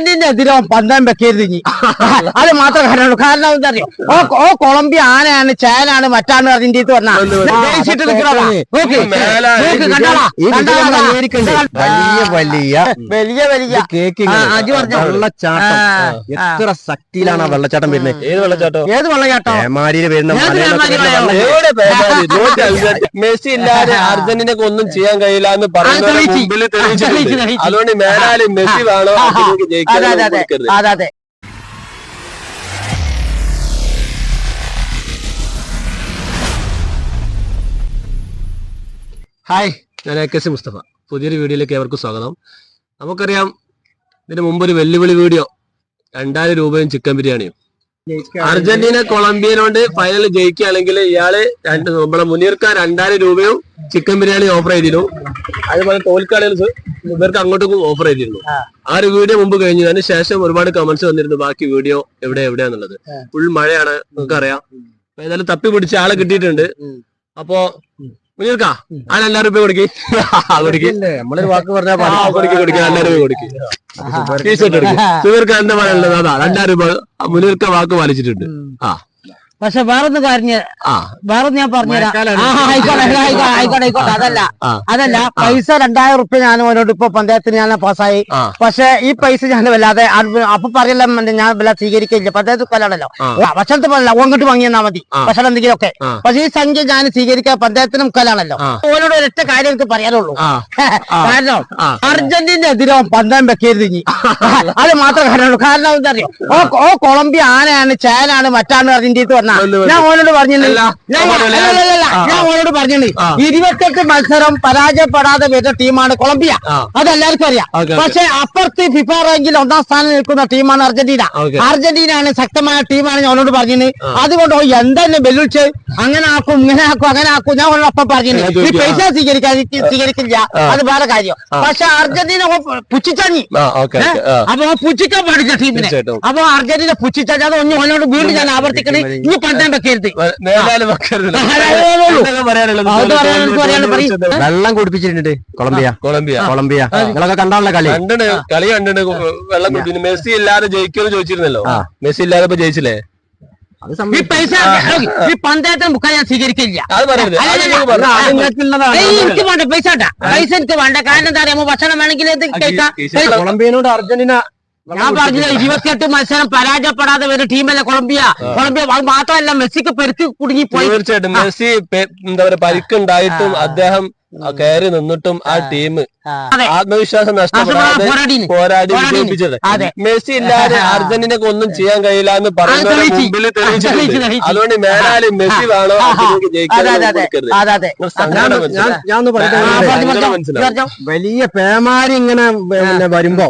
Argentina എതിരെ പന്തം വെക്കരുത് ഇനി. അത് മാത്രം കാരണമുള്ളൂ. കാരണം എന്താ അറിയോ? ഓ കൊളംബിയ ആനയാണ് ചേനാണ് മറ്റാണ് അർജന്റീന? നമ്മൾ അംഗീകരിക്കണ്ടേ? വലിയ വലിയ. വലിയ വലിയ. കേക്ക് ആ, അജി പറഞ്ഞോ. വെള്ളച്ചാട്ടം. എത്ര ശക്തിയിലാണ് ആ വെള്ളച്ചാട്ടം വരുന്നത് ഏത് വെള്ളച്ചാട്ടം? ഏത് വെള്ളച്ചാട്ടം? പേമാരിയിൽ വരുന്ന. മെസ്സി ഇല്ലാതെ അർജന്റീനക്ക് ഒന്നും ചെയ്യാൻ കഴിയില്ല എന്ന് പറയുന്നത്. അതുകൊണ്ട് മേലാലും മെസ്സി വേണോ. അർജന്റീനക്ക് അതെ ജയിക്കാൻ അതെ. അതെ അതെ അതെ. ഹായ് ഞാൻ എ കെ സി മുസ്തഫ. പുതിയൊരു വീഡിയോയിലേക്ക് ഏവർക്കും സ്വാഗതം. നമുക്കറിയാം ഇതിന് മുമ്പ് ഒരു വെല്ലുവിളി വീഡിയോ. രണ്ടായിരം രൂപയും ചിക്കൻ ബിരിയാണിയും. അർജന്റീന കൊളംബിയനോട് ഫൈനൽ ജയിക്കുകയാണെങ്കിൽ ഇയാൾ രണ്ട് നമ്മളെ മുനീർക്ക രണ്ടായിരം രൂപയും ചിക്കൻ ബിരിയാണി ഓഫർ ചെയ്തിരുന്നു. അതുപോലെ തോൽക്കാളികൾ ഇവർക്ക് അങ്ങോട്ട് ഓഫർ ചെയ്തിരുന്നു ആ. ഒരു വീഡിയോ മുമ്പ് കഴിഞ്ഞു അതിന് ശേഷം ഒരുപാട് കമന്റ്സ് വന്നിരുന്നു ബാക്കി വീഡിയോ എവിടെ എവിടെയാന്നുള്ളത്? ഫുൾ മഴയാണ് നിങ്ങൾക്ക് അറിയാം ഏതായാലും തപ്പി പിടിച്ച ആളെ കിട്ടിയിട്ടുണ്ട്. അപ്പോ മുനീർക്ക ആ രണ്ടായിരം രൂപ കൊടുക്കി നമ്മളൊരു വാക്ക് പറഞ്ഞാൽ കൊടുക്കി കൊടുക്കി കൊടുക്ക് രണ്ടായിരം രൂപ കൊടുക്കി ടീഷർട്ട് കൊടുക്കി സുഹൃത്ത് എന്താ പറയാനുള്ളത് അതാ രണ്ടായിരം രൂപ മുനീർക്ക വാക്ക് പാലിച്ചിട്ടുണ്ട്. ആ. പക്ഷെ വേറൊന്ന് കാര്യം വേറൊന്ന് ഞാൻ പറഞ്ഞുതരാം. ആയിക്കോട്ടെ ആയിക്കോട്ടെ ആയിക്കോട്ടെ ആയിക്കോട്ടെ. അതല്ല. അതല്ല പൈസ രണ്ടായിരം റുപ്യ ഞാൻ അവനോട് ഇപ്പൊ പഞ്ചായത്തിന് ഞാൻ പാസ്സായി. പക്ഷെ ഈ പൈസ ഞാൻ വല്ലാതെ അപ്പൊ പറയല്ല ഞാൻ വല്ല സ്വീകരിക്കില്ല. പഞ്ചായത്ത് കൊല്ലാണല്ലോ. ആ. ഭക്ഷണത്തിൽ പോലല്ല അങ്ങോട്ട് വാങ്ങിയെന്നാ മതി. ഭക്ഷണം എന്തെങ്കിലുമൊക്കെ ഒക്കെ പക്ഷെ ഈ സംഖ്യ ഞാൻ സ്വീകരിക്കാൻ പഞ്ചായത്തിനും കൊല്ലാണല്ലോ. അവനോട് ഓനോട് ഒരൊറ്റ കാര്യം എനിക്ക് പറയാനുള്ളൂ. കാരണം അർജന്റീന എതിരെ പന്തം വെക്കരുത് ഇനി. അത് മാത്രം കാരണമുള്ളൂ കാരണം എന്താ അറിയോ ഓ കൊളംബിയ ആനയാണ് ചേനാണ് മറ്റാണ് അർജന്റീന പറഞ്ഞാ വന്ന് വന്ന്. ഞാൻ ഓനോട് പറഞ്ഞിട്ടുണ്ട് ഞാൻ. ഓനോട് പറഞ്ഞിട്ടുണ്ട് ഇരുപത്തെട്ട് മത്സരം പരാജയപ്പെടാതെ വരുന്ന ടീമാണ് കൊളംബിയ. അതെല്ലാവർക്കും അറിയാം. പക്ഷെ അപ്പുറത്ത് ഫിഫ റാങ്കിൽ ഒന്നാം സ്ഥാനം നിൽക്കുന്ന ടീമാണ് അർജന്റീന. അർജന്റീന ആണ് ശക്തമായ ടീമാണ് ഞാൻ ഓനോട് പറഞ്ഞത് അതുകൊണ്ട് എന്തെന്നെ വെല്ലുവിളിച്ച് അങ്ങനെ ആക്കും ഇങ്ങനെ ആക്കും അങ്ങനെ ആക്കും. ഞാൻ ഓനോട് അപ്പം പറഞ്ഞിട്ടുണ്ട് ഈ പൈസ സ്വീകരിക്കാൻ സ്വീകരിക്കില്ല. അത് വേറെ കാര്യം. പക്ഷെ അർജന്റീന ആ അപ്പൊ പുച്ഛിക്കാൻ പാടില്ല ടീമിനെ. അപ്പൊ അർജന്റീന പുച്ഛിച്ചാൽ അത് ഒന്നും ഓനോട് വീണ്ടും ഞാൻ ആവർത്തിക്കണേ. ഇനി പണ്ടാൻ വെക്കരുത്. വെള്ളം കുടിപ്പിച്ചിട്ടുണ്ട് കൊളംബിയ. കൊളംബിയ. കൊളംബിയ. നിങ്ങളൊക്കെ കണ്ടാണല്ലോ കളി. കണ്ടിട്ട് കളി കണ്ടിട്ട് വെള്ളം കുടിപ്പിച്ചു മെസ്സി ഇല്ലാതെ ജയിക്കുമെന്ന് ചോദിച്ചിരുന്നല്ലോ. മെസ്സി ഇല്ലാതെ ഇപ്പൊ ജയിച്ചില്ലേ? അത് ഈ പൈസ ഈ പഞ്ചായത്തിന് ബുക്കാൻ ഞാൻ സ്വീകരിക്കില്ല. എനിക്ക് വേണ്ട പൈസ വേണ്ട. പൈസ എനിക്ക് വേണ്ട. കാരണം എന്താ പറയുമ്പോ ഭക്ഷണം വേണമെങ്കിൽ കൊളംബിയനോട് അർജന്റീന ഞാൻ പറഞ്ഞില്ല ഇരുപത്തിയെട്ട് മത്സരം പരാജയപ്പെടാതെ വരും ടീമല്ല കൊളംബിയ? കൊളംബിയ അത് മാത്രമല്ല മെസ്സിക്ക് പെരുത്തി കുടുങ്ങി പോയി തീർച്ചയായിട്ടും മെസ്സി എന്താ പറയാ പരിക്കുണ്ടായിട്ടും അദ്ദേഹം കയറി നിന്നിട്ടും ആ ടീം ആത്മവിശ്വാസം നഷ്ടപ്പെടാതെ. പോരാടി. വിജയിപ്പിച്ചത്. മെസ്സി ഇല്ലാതെ അർജന്റീനക്ക് ഒന്നും ചെയ്യാൻ കഴിയില്ല എന്ന് പറയുന്നത് മുമ്പിൽ തെളിയിച്ചിട്ടുണ്ട്. അതുകൊണ്ട് മേലാലും മെസ്സി വേണോ ജയിക്കാൻ. വലിയ പേമാരി ഇങ്ങനെ വരുമ്പോ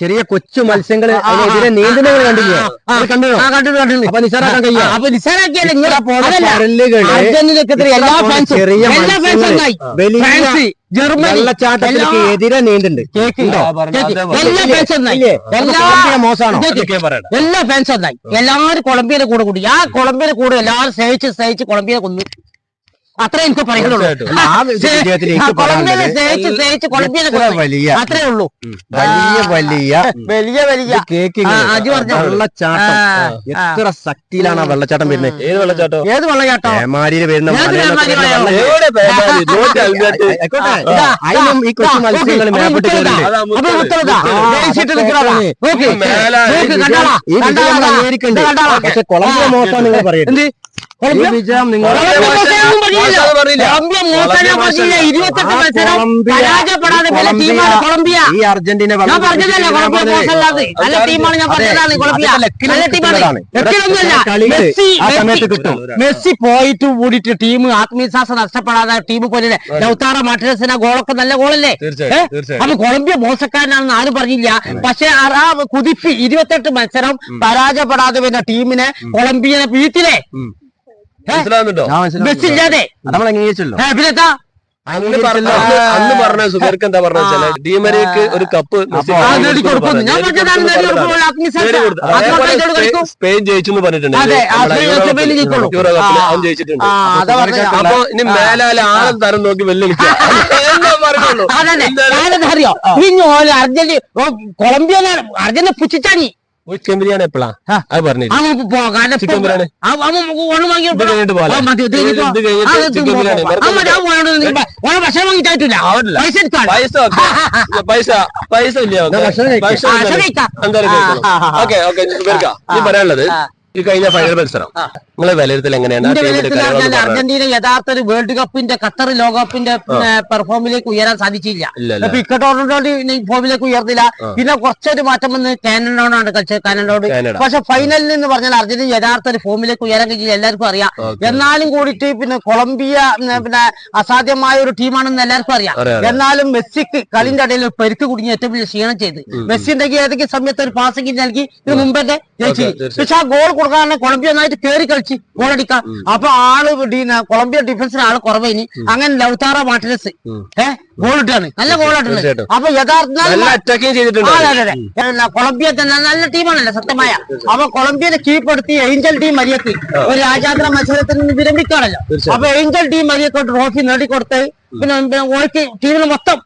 ചെറിയ കൊച്ചു മത്സ്യങ്ങൾ അതിനെതിരെ നീന്തുന്നവർ കണ്ടില്ലേ? അത് കണ്ടോ ആ, കണ്ടു, കണ്ടു. അപ്പൊ നിസാറാക്കാൻ കഴിയോ? ആ, അപ്പൊ നിസാറാക്കിയല്ലേ നിങ്ങൾ ഇത്ര പോലെ അതല്ല. പരലുകൾ, അർജന്റീനക്കെതിരെ എല്ലാ ഫാൻസും ചെറിയ വലിയ ഫ്രാൻസ് ജർമ്മനി. വെള്ളച്ചാട്ടത്തിലേക്ക് എല്ലാ- എതിരെ നീണ്ടിണ്ട്. എല്ലാ ഫാൻസ് ഒന്നായി. എല്ലാ മോശമാണോ? എല്ലാ ഫാൻസും ഒന്നായി. എല്ലാവരും കൊളംബിയയുടെ കൂടെ കൂടി. ആ കൊളംബിയയുടെ കൂടെ എല്ലാവരും സഹിച്ച് സഹിച്ച് കൊളംബിയ കൊന്നു. അത്രേ എനിക്ക് എത്ര വലിയ അത്രേ ഉള്ളൂ. വലിയ വലിയ വലിയ വലിയ. കേക്ക് ആ, അജി വെള്ളച്ചാട്ടം. എത്ര ശക്തിയിലാണ് ആ വെള്ളച്ചാട്ടം വരുന്നത്? ഏത് വെള്ളച്ചാട്ടം? ഏത് വെള്ളച്ചാട്ടം? പേമാരിയിൽ വരുന്ന അതിനും ഈ കൊച്ചു മത്സ്യങ്ങൾ അംഗീകരിക്കണ്ടേ? പക്ഷെ കൊളംബിയ മോശം നിങ്ങൾ പറയുന്നത് എന്ത്? ഈ അർജന്റീന. മെസ്സി പോയിട്ട് കൂടിയിട്ട് ടീം ആത്മവിശ്വാസം നഷ്ടപ്പെടാതെ ടീം പോലെ ലൗത്താറ മാർട്ടിനസിന്റെ ഗോളൊക്കെ നല്ല ഗോളല്ലേ. അപ്പൊ കൊളംബിയ മോശക്കാരനാണെന്ന് ആരും പറഞ്ഞില്ല. പക്ഷെ ആ- കുതിപ്പ് ഇരുപത്തെട്ട് മത്സരം പരാജയപ്പെടാതെ വരുന്ന ടീമിനെ കൊളംബിയനെ വീട്ടിലെ മനസ്സിലാവുന്നുണ്ടോ. ഇല്ലാതെ നമ്മൾ അംഗീകരിച്ചല്ലോ. ഏ, പിന്നെത്താ അന്ന് പറഞ്ഞ അന്ന് സുബേർക്ക് എന്താ വെച്ചാൽ ഒരു കപ്പ്. സ്പെയിൻ- ജയിച്ചു എന്ന് പറഞ്ഞിട്ടുണ്ട്. യൂറോ. അവൻ ജയിച്ചിട്ടുണ്ട്. അപ്പൊ ഇനി മേലാലെ ആളും തരം നോക്കി വെല്ലുവിളിക്കുക അറിയോ? ഇനി ഓൽ അർജന്റീന പുച്ഛിച്ചാണി ചിക്കൻ ബിരിയാണി എപ്പോഴാ. അത് പറഞ്ഞില്ല? പോകാൻ ചിക്കൻ ബിരിയാണി. ഭക്ഷണം. പൈസ ഇല്ല. ഓക്കെ ഓക്കെ നീ പറയാനുള്ളത്. ഈ കഴിഞ്ഞ ഫൈനൽ മത്സരം. നിങ്ങളെ വിലയിരുത്തൽ എങ്ങനെയാണ്. അർജന്റീന യഥാർത്ഥ ഒരു വേൾഡ് കപ്പിന്റെ ഖത്തർ ലോകകപ്പിന്റെ പെർഫോമിലേക്ക് ഉയരാൻ സാധിച്ചില്ല. ഫോമിലേക്ക് ഉയർന്നില്ല. പിന്നെ കുറച്ചൊരു മാറ്റം വന്ന് കാനഡോണാണ് കളിച്ചത് കാനഡോട് പക്ഷെ ഫൈനലിൽ എന്ന് പറഞ്ഞാൽ അർജന്റീന യഥാർത്ഥ ഒരു ഫോമിലേക്ക് ഉയരാൻ കഴിഞ്ഞില്ല എല്ലാവർക്കും അറിയാം. എന്നാലും കൂടിയിട്ട് പിന്നെ കൊളംബിയ പിന്നെ അസാധ്യമായ ഒരു ടീമാണെന്ന് എല്ലാവർക്കും അറിയാം. എന്നാലും മെസ്സിക്ക് കളിന്റെ ഇടയിൽ ഒരു പരിക്ക് കുടുങ്ങി ഏറ്റവും വലിയ ക്ഷീണം ചെയ്ത്. മെസ്സി ഉണ്ടെങ്കിൽ ഏതെങ്കിലും സമയത്ത് ഒരു പാസിംഗ് നൽകി ഇത് മുമ്പേ ജയിച്ചു. പക്ഷെ ആ ഗോൾ കൊടുക്കാൻ കൊളംബിയ നന്നായിട്ട് കയറി കളിച്ച് ഗോൾ അടിക്കാം അപ്പൊ ആൾ കൊളംബിയ ഡിഫൻസിന് ആൾ കുറവേനി അങ്ങനെ ലൗതാറ മാർട്ടിനസ്. ഏഹ്? ഗോൾ ഇട്ടാണ് നല്ല തീർച്ചയായിട്ടും. അപ്പൊ യഥാർത്ഥ കൊളംബിയ തന്നെ നല്ല ടീമാണല്ലോ സത്യമായ. അപ്പൊ കൊളംബിയനെ കീഴ്പ്പെടുത്തി ഏഞ്ചൽ ടീം അറിയത്തി ഒരു രാജ്യാന്തര മത്സരത്തിൽ നിന്ന് വിരമിക്കുകയാണല്ലോ. അപ്പൊ ഏഞ്ചൽ ടീം അറിയത്തോട്ട് ട്രോഫി നേടിക്കൊടുത്ത് പിന്നെ ഓൾക്ക് ടീമിന് മൊത്തം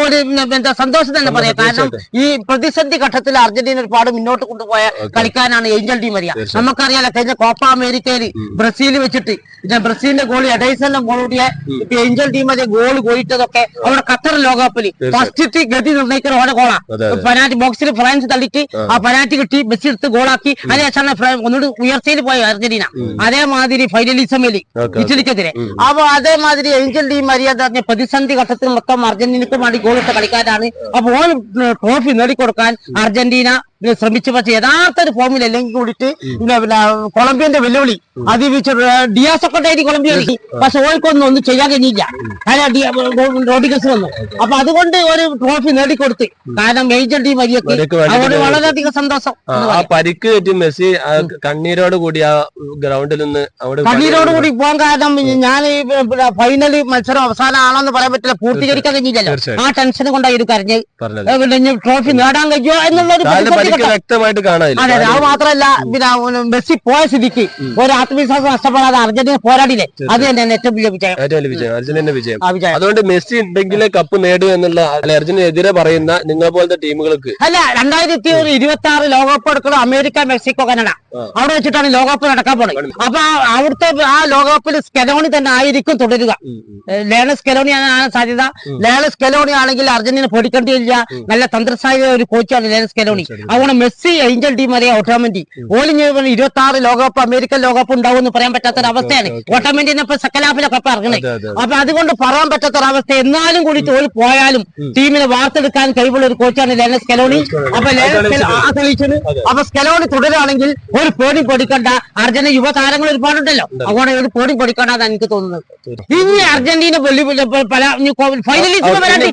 ഒരു എന്താ സന്തോഷം തന്നെ പറയാം. കാരണം ഈ പ്രതിസന്ധി ഘട്ടത്തിൽ അർജന്റീന ഒരുപാട് മുന്നോട്ട് കൊണ്ടുപോയ കളിക്കാനാണ് ഏഞ്ചൽ ടീം മരിയ നമുക്കറിയാലോ കഴിഞ്ഞ കോപ്പ അമേരിക്കയിൽ ബ്രസീൽ വെച്ചിട്ട് ബ്രസീലിന്റെ ഗോളി എഡൈസലിന്റെ ഗോളിയെ ഇപ്പൊ ഏഞ്ചൽ ടീം മറ്റേ ഗോൾ പോയിട്ടതൊക്കെ അവിടെ ഖത്തർ ലോകകപ്പിൽ ഫസ്റ്റ് ഗതി നിർണയിക്കുന്ന ഓരോ ഗോളാ. പെനാൽറ്റി ബോക്സിൽ ഫ്രാൻസ് തള്ളിട്ട് ആ. പെനാൽറ്റി കിട്ടി മെസ്സി എടുത്ത് ഗോളാക്കി അതിനുശേഷമാണ് ഫ്രാ- ഒന്നുകൂടി ഉയർച്ചയിൽ പോയ അർജന്റീന. അതേമാതിരി ഫൈനലിസമേലി. ഇറ്റലിക്കെതിരെ. അപ്പൊ അതേമാതിരി ഏഞ്ചൽ ഡി മര്യാദ പറഞ്ഞ പ്രതിസന്ധി ഘട്ടത്തിൽ മൊത്തം അർജന്റീനക്ക് വേണ്ടി ഗോളിട്ട കളിക്കാരാണ്. അപ്പൊ ഓൺ ട്രോഫി നേടിക്കൊടുക്കാൻ അർജന്റീന ശ്രമിച്ചു പക്ഷെ യഥാർത്ഥ ഒരു ഫോമിൽ അല്ലെങ്കിൽ കൂടിയിട്ട് പിന്നെ കൊളംബിയന്റെ വെല്ലുവിളി. അതിവിച്ച് ഡിയാസൊക്കെ കൊളംബിയ പക്ഷെ ഓൾക്കൊന്നും ഒന്നും ചെയ്യാൻ കഴിഞ്ഞില്ല. കാരണം റോഡിഗസ് വന്നു. അപ്പൊ അതുകൊണ്ട് ഒരു ട്രോഫി നേടിക്കൊടുത്ത്. കാരണം മേജർ മരിയക്ക് വേണ്ടി അതുകൊണ്ട് വളരെയധികം സന്തോഷം ആ. പരിക്ക് പറ്റി മെസ്സി കണ്ണീരോട് കൂടി ആ ഗ്രൗണ്ടിൽ നിന്ന് അവിടെ കണ്ണീരോട് കൂടി പോകാൻ കാരണം ഞാൻ ഫൈനൽ മത്സരം അവസാനം ആണെന്ന് പറയാൻ പറ്റില്ല. പൂർത്തീകരിക്കാൻ കഴിഞ്ഞില്ലല്ലോ. ആ ടെൻഷൻ കൊണ്ടായി ഒരു കരഞ്ഞ് ട്രോഫി നേടാൻ കഴിയോ എന്നുള്ള ഒരു വ്യക്തമായിട്ട് കാണാനില്ല. അതെ അതെ. മാത്രല്ല പിന്നെ മെസ്സി പോയ സ്ഥിതിക്ക് ഒരു ആത്മവിശ്വാസം നഷ്ടപ്പെടാതെ അർജന്റീന പോരാടിയില്ലേ? അത് തന്നെ ഏറ്റവും വലിയ വിജയം. ഏറ്റവും വലിയ വിജയം അർജന്റീന വിജയം. അതുകൊണ്ട് മെസ്സി ഉണ്ടെങ്കിലേ കപ്പ് നേടൂ എന്നുള്ള അർജന്റീനെതിരെ പറയുന്ന നിങ്ങൾ പോലത്തെ ടീമുകൾക്ക്. അല്ല രണ്ടായിരത്തി ഇരുപത്തി ആറ് ലോകകപ്പ് എടുക്കുന്നത് അമേരിക്ക മെക്സിക്കോ കനഡ. അവിടെ വെച്ചിട്ടാണ് ലോകകപ്പ് നടക്കാൻ പോണത് അപ്പൊ അവിടുത്തെ ആ ലോകകപ്പിൽ സ്കെലോണി തന്നെ ആയിരിക്കും തുടരുക. ലേണ സ്കെലോണി ആണ് സാധ്യത. ലേണ സ്കെലോണി ആണെങ്കിൽ അർജന്റീന പൊടിക്കേണ്ടിയില്ല നല്ല തന്ത്രസായ ഒരു കോച്ചാണ് ലേണ സ്കെലോണി. അതുകൊണ്ട് മെസ്സി ഏഞ്ചൽ ടീം അറിയാം ഓട്ടോമെന്റി ഓലിഞ്ഞ് ഇരുപത്തി ആറ് ലോകകപ്പ് അമേരിക്കൻ ലോകകപ്പ് ഉണ്ടാവും എന്ന് പറയാൻ പറ്റാത്ത ഒരു അവസ്ഥയാണ് ഓട്ടോമെന്റിനെ ഇപ്പൊ സക്കലാപ്പിലെ കപ്പ് ഇറങ്ങണേ. അപ്പൊ അതുകൊണ്ട് പറയാൻ പറ്റാത്ത ഒരു അവസ്ഥ എന്നാലും കൂടി ഓൽ പോയാലും ടീമിനെ വാർത്തെടുക്കാൻ കഴിവുള്ള ഒരു കോച്ചാണ് ലേണ സ്കെലോണി. അപ്പൊ തെളിയിച്ചത് അപ്പൊ സ്കെലോണി തുടരുകയാണെങ്കിൽ ഒരു പേടി പൊടിക്കണ്ട. അർജന്റീന യുവതാരങ്ങൾ ഒരുപാടുണ്ടല്ലോ. അതുകൊണ്ട് ഒരു പേടി പൊടിക്കണ്ടെന്നാണ് എനിക്ക് തോന്നുന്നത്. ഇനി അർജന്റീന പല ഫൈനലിസ്റ്റ് വരാണ്ട്.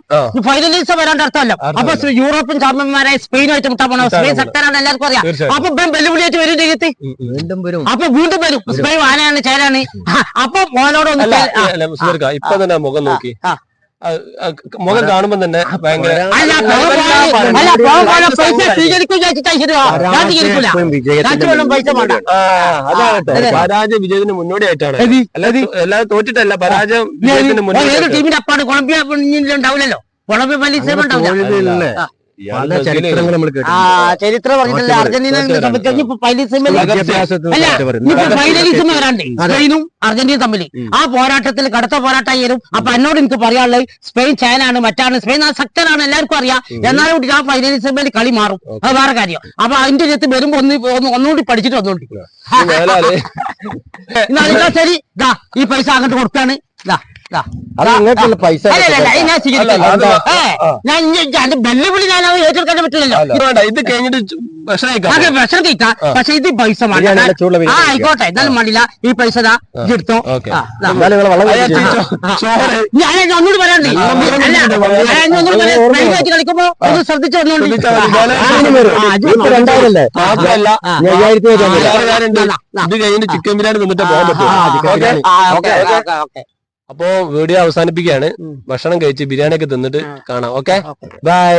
ഫൈനലിസ്റ്റ് വരാണ്ട് അർത്ഥമല്ലോ. അപ്പൊ യൂറോപ്യൻ ചാമ്പ്യന്മാരായ സ്പെയിനുമായിട്ട് മുട്ടാൻ പോകണം എല്ലാവർക്കും അറിയാം. അപ്പൊ ഇപ്പം വെല്ലുവിളിയായിട്ട് വരും ജഗത്ത് വീണ്ടും വരും. അപ്പൊ വീണ്ടും വരും. സ്പെയിൻ ആനയാണ് ചേരാണ്. അപ്പൊ മോനോടൊന്ന് അല്ല ചേ- ആ. അല്ല മുസ്ലിം ഇപ്പൊ തന്നെ മുഖം നോക്കി. മുഖം കാണുമ്പോ തന്നെ ഭയങ്കര. പരാജയ വിജയത്തിന് മുന്നോടിയായിട്ടാണ് ആയിട്ടാണ്. അല്ലാതെ അല്ലാതെ തോറ്റിട്ടല്ല പരാജയം വിജയത്തിന് മുന്നോടി ടീമിന്റെ അപ്പാണ് കൊളംബിയ ഉണ്ടാവില്ലല്ലോ? കൊളംബിയ പലിസ ഉണ്ടാവില്ല. പല ചരിത്രങ്ങൾ നമ്മൾ കേട്ടു ആ ചരിത്രം പറഞ്ഞിട്ടില്ല അർജന്റീന തമ്മിൽ ഇപ്പൊ പൈലിസം അല്ല ഇനിയിപ്പോ ഫൈനലിസം വരാണ്ട് സ്പെയിനും അർജന്റീന തമ്മിൽ ആ പോരാട്ടത്തിൽ കടുത്ത പോരാട്ടമായാലും അപ്പൊ എന്നോട് എനിക്ക് പറയാനുള്ളത് സ്പെയിൻ ചൈന ആണ് മറ്റാണ്. സ്പെയിൻ ആ ശക്തനാണ് എല്ലാവർക്കും അറിയാം. എന്നാലും കൂടി ആ ഫൈനലിസമിൽ കളി മാറും. അത് വേറെ കാര്യം. അപ്പൊ അതിന്റെ അടുത്ത് വരുമ്പോ ഒന്ന് ഒന്ന് ഒന്നുകൂടി പഠിച്ചിട്ട് വന്നോണ്ട് ശരി. ഈ പൈസ അങ്ങോട്ട് കൊടുക്കാണ്. നിങ്ങൾക്കുള്ള പൈസ അല്ല, അല്ല, അല്ല, ഞാൻ ഞാൻ വെല്ലുവിളി ഏറ്റെടുക്കാൻ പറ്റില്ലല്ലോ ഇത് കഴിഞ്ഞിട്ട് കഴിക്കാം അതെ പക്ഷെ ഇത് പൈസ ആ ആയിക്കോട്ടെ എന്നാലും മടിയില്ല ഈ പൈസ എടുത്തോ ഞാൻ ഒന്നുകൂടി പറയാനുണ്ട് അല്ല ഞാൻ ഒന്നുകൂടി പറയാം ഓർമ്മ സ്പെയിൻ വെച്ച് കളിക്കുമ്പോ ഒന്ന് ശ്രദ്ധിച്ചു വന്നോണ്ട് ഇത് കഴിഞ്ഞിട്ട് ചിക്കൻ ബിരിയാണി തിന്നിട്ട് പോകാൻ പറ്റും അപ്പോ വീഡിയോ അവസാനിപ്പിക്കുകയാണ്. ഭക്ഷണം കഴിച്ച് ബിരിയാണി ഒക്കെ തിന്നിട്ട് കാണാം. Okay bye